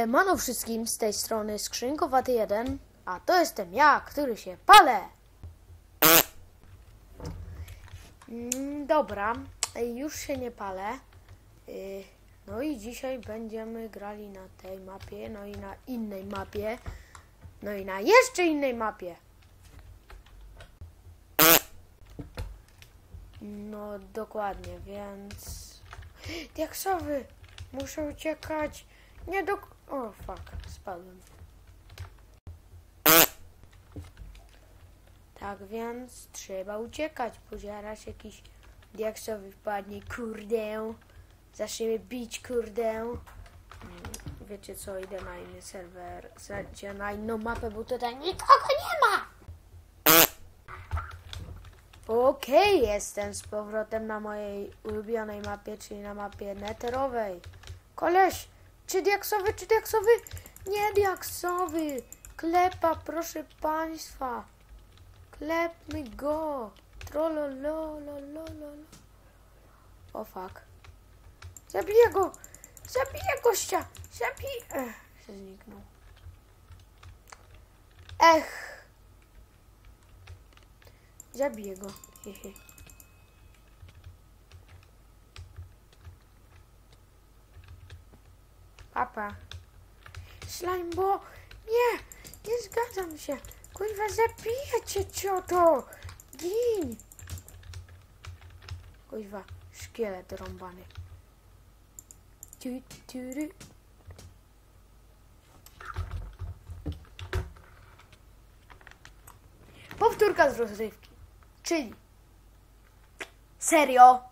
Siemano wszystkim, z tej strony Skrzynkowaty 1, a to jestem ja, który się palę. Mm, Dobra, już się nie palę. Y, No i dzisiaj będziemy grali na tej mapie, no i na innej mapie, no i na jeszcze innej mapie. No dokładnie, więc... Diaksowy! Muszę uciekać! Nie do... O, fuck, spadłem. Tak więc trzeba uciekać, bo zaraz jakiś diaksowy wpadnie, kurde. Zaczniemy bić, kurde. Mm, Wiecie co, idę na inny serwer, znaczy na inną mapę, bo tutaj nikogo nie ma! Okej, jestem z powrotem na mojej ulubionej mapie, czyli na mapie neterowej. Koleś, czy diaksowy, czy diaksowy? Nie diaksowy! Klepa, proszę państwa! Klepmy go! Trololololololo. O fuck. Zabiję go! Zabiję gościa! Zabiję! Ech, się zniknął. Ech! Zabiję go. Hehe. Papa. Slime, bo nie, nie zgadzam się. Kurwa, zabiję cię, cioto. Gin. Kurwa, szkielet rąbany. Tu, tu, ru. Powtórka z rozrywki. Czyli. Serio?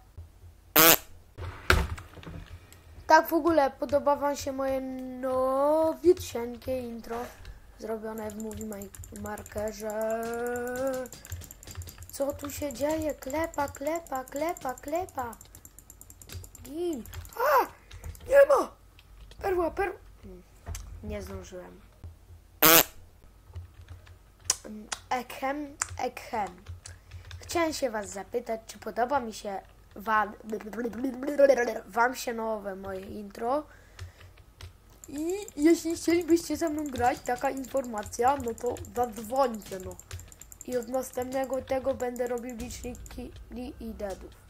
Tak w ogóle podoba wam się moje nowicienkie intro zrobione w Movie Ma- Markerze. Co tu się dzieje? Klepa, klepa, klepa, klepa. Gin. A! Nie ma! Perła, perła. Hmm, Nie zdążyłem. Mm, Ekhem, ekhem. Chciałem się was zapytać, czy podoba mi się wam, się nowe moje intro. I jeśli chcielibyście ze mną grać, taka informacja, no to zadzwońcie, no. I od następnego tego będę robił liczniki li i deadów.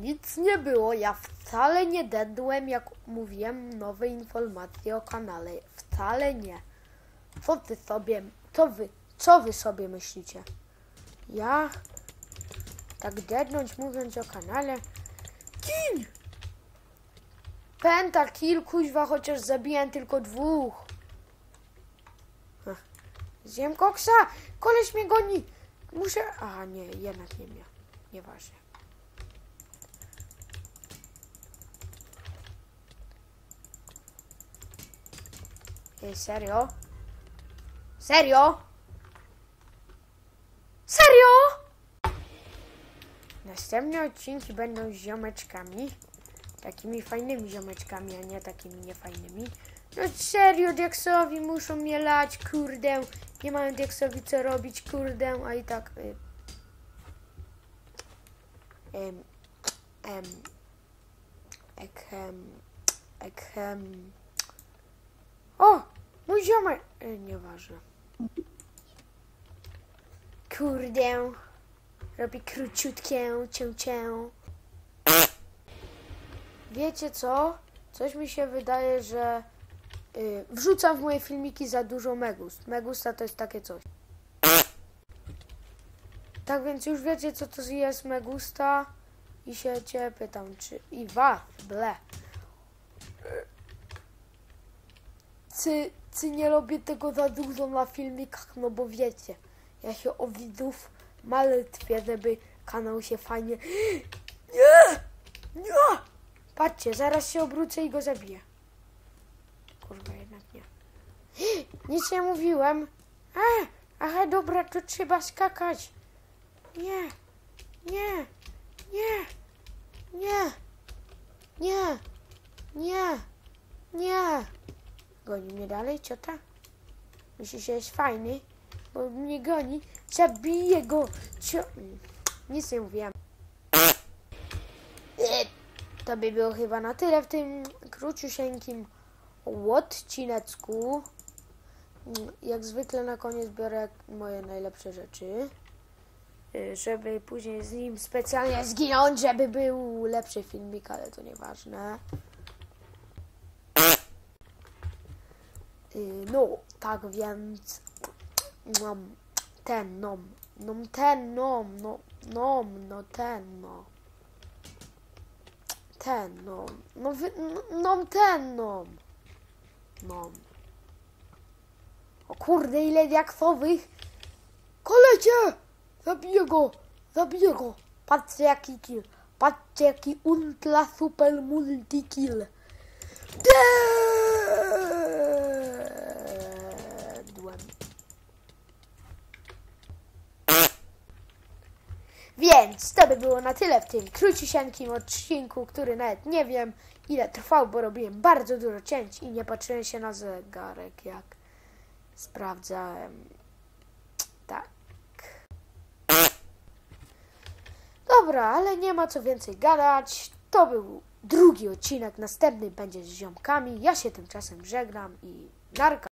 Nic nie było, ja wcale nie dedłem, jak mówiłem, nowe informacje o kanale. Wcale nie. Co ty sobie, co wy, co wy sobie myślicie? Ja tak dednąć mówiąc o kanale. Gin! Pentakill, kuźwa, chociaż zabiłem tylko dwóch. Ach. Zjem koksa! Koleś mnie goni! Muszę... A nie, jednak nie miał. Nieważne. Ej, serio? Serio? Serio? Następne odcinki będą z ziomeczkami. Takimi fajnymi ziomeczkami, a nie takimi niefajnymi. No serio, Diaksowi muszą mnie lać, kurde. Nie mają Diaksowi co robić, kurde, a i tak... Y, em, em, ekhem... O! Mój ziomek! E, nieważne. Kurde. Robi króciutkie cię cię. Wiecie co? Coś mi się wydaje, że y, wrzucam w moje filmiki za dużo megust. Megusta to jest takie coś. Tak więc już wiecie co to jest megusta i się cię pytam, czy i was, ble. Czy, czy nie robię tego za dużo na filmikach, no bo wiecie, ja się o widzów martwię, żeby kanał się fajnie... Nie! Nie! Patrzcie, zaraz się obrócę i go zabiję. Kurwa, jednak nie. Nic nie mówiłem. A, aha, dobra, to trzeba skakać. Nie, nie, nie, nie, nie, nie, nie. Goni mnie dalej, ciota? Myślisz, że jest fajny? bo mnie goni. Zabiję go. Cio... Nic nie mówiłem. E, To by było chyba na tyle w tym króciusieńkim odcinecku. Mm, Jak zwykle na koniec biorę moje najlepsze rzeczy. Żeby później z nim specjalnie zginąć, żeby był lepszy filmik, ale to nieważne. No, tak więc nom, ten nom, nom ten nom, no, nom, no ten no. Ten nom, no no, nom ten nom. Nom. O kurde, ile diaksowych. Kolecie! Zabiję go! Zabiję go! Patrzcie jaki kill. Patrzcie jaki ultra super multi kill. Dedłem. Więc to by było na tyle w tym króciusieńkim odcinku, który nawet nie wiem ile trwał, bo robiłem bardzo dużo cięć i nie patrzyłem się na zegarek, jak sprawdzałem. Tak. Dobra, ale nie ma co więcej gadać. To był drugi odcinek, następny będzie z ziomkami. Ja się tymczasem żegnam i narka.